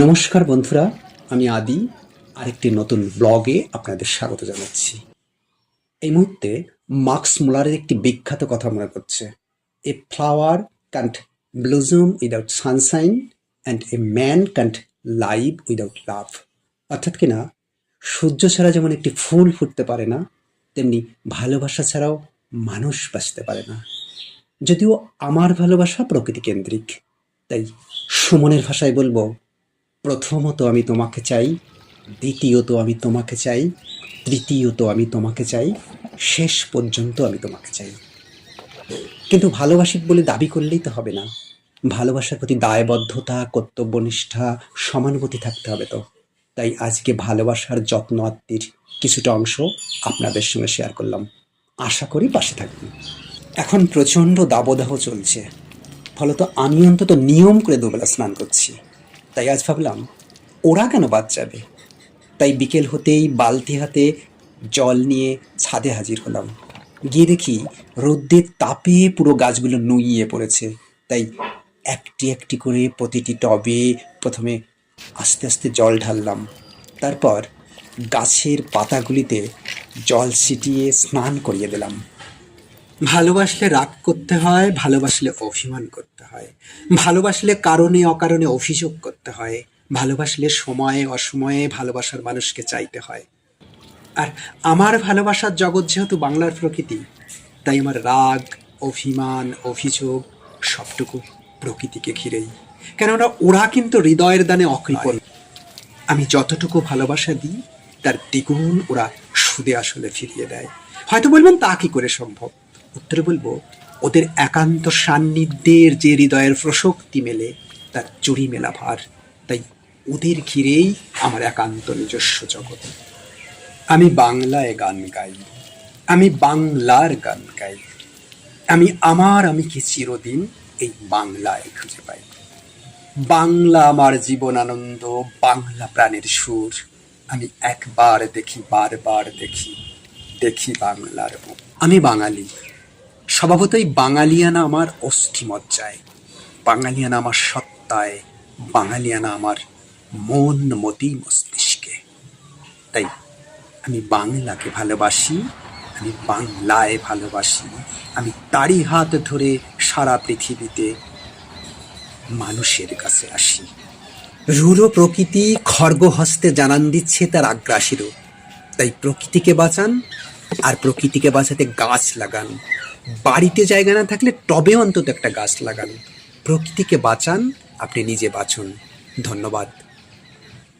নমস্কার বন্ধুরা, আমি আদি, আরেকটি নতুন ব্লগে আপনাদের স্বাগত জানাচ্ছি। এই মুহূর্তে মার্কস মুলারের একটি বিখ্যাত কথা মনে করছে a flower can't bloom without sunshine and a man can't live without love অর্থাৎ কিনা সূর্য ছাড়া যেমন একটি ফুল ফুটতে পারে না, তেমনি ভালোবাসা ছাড়াও মানুষ বাঁচতে পারে না। যদিও আমার ভালোবাসা প্রকৃতি কেন্দ্রিক, তাই সুমনের ভাষায় বলব প্রথমত আমি তোমাকে চাই, দ্বিতীয়ত আমি তোমাকে চাই, তৃতীয়ত আমি তোমাকে চাই, শেষ পর্যন্ত আমি তোমাকে চাই। কিন্তু ভালোবাসি বলে দাবি করলেই তো হবে না। ভালোবাসার প্রতি দায়বদ্ধতা, কর্তব্যনিষ্ঠা, সমানুভূতি থাকতে হবে তো। তাই আজকে ভালোবাসার যত্ন আত্মীর কিছুটা অংশ আপনাদের সঙ্গে শেয়ার করলাম। আশা করি পাশে থাকবেন। এখন প্রচণ্ড দাবদাহ চলছে। ফলত আমি অন্তত নিয়ম করে দুবেলা স্নান করছি। তাই আজ ভাবলাম, ওরা কেন বাদ যাবে? তাই বিকেল হতেই বালতি হাতে জল নিয়ে ছাদে হাজির হলাম। গিয়ে দেখি রোদ্রের তাপে পুরো গাছগুলো নুইয়ে পড়েছে। তাই একটি একটি করে প্রতিটি টবে প্রথমে আস্তে আস্তে জল ঢাললাম। তারপর গাছের পাতাগুলিতে জল ছিটিয়ে স্নান করিয়ে দিলাম। ভালোবাসলে রাগ করতে হয়, ভালোবাসলে অভিমান করতে হয়। ভালোবাসলে কারণে অকারণে অভিযোগ করতে হয়। ভালোবাসলে সময়ে অসময়ে ভালোবাসার মানুষকে চাইতে হয়। আর আমার ভালোবাসার জগৎ যেহেতু বাংলার প্রকৃতি, তাই আমার রাগ, অভিমান, অভিযোগ সবটুকু প্রকৃতিকে ঘিরেই। কেননা ওরা কিন্তু হৃদয়ের দানে অকৃপণ। আমি যতটুকু ভালোবাসা দিই, তার দ্বিগুণ ওরা সুদে আসলে ফিরিয়ে দেয়। হয়তো বলবেন তা কি করে সম্ভব? উত্তরে বলব, ওদের একান্ত সান্নিধ্যের যে হৃদয়ের প্রশক্তি মেলে, তার চুরি মেলা ভার। তাই ওদের ঘিরেই আমার একান্ত নিজস্ব জগৎ। আমি বাংলায় গান গাই, আমি বাংলার গান গাই, আমি আমার, আমি কি চিরদিন এই বাংলায় খুঁজে পাই। বাংলা আমার জীবন আনন্দ, বাংলা প্রাণের সুর, আমি একবার দেখি, বারবার দেখি দেখি বাংলার আমি বাঙালি স্বভাবতই বাঙালিয়ানা আমার অস্থিমজ্জায়, বাঙালিয়ানা আমার সত্তায়, বাঙালিয়ানা আমার মন মতি মস্তিষ্কে। তাই আমি বাংলাকে ভালোবাসি, আমি বাংলায় ভালোবাসি, আমি তারই হাত ধরে সারা পৃথিবীতে মানুষের কাছে আসি। রুরো প্রকৃতি খর্গ হস্তে জানান দিচ্ছে তার আগ্রাসীরও। তাই প্রকৃতিকে বাঁচান, আর প্রকৃতিকে বাঁচাতে গাছ লাগান। বাড়িতে জায়গা না থাকলে টবে অন্তত একটা গাছ লাগান। প্রকৃতিকে বাঁচান, আপনি নিজে বাঁচুন। ধন্যবাদ।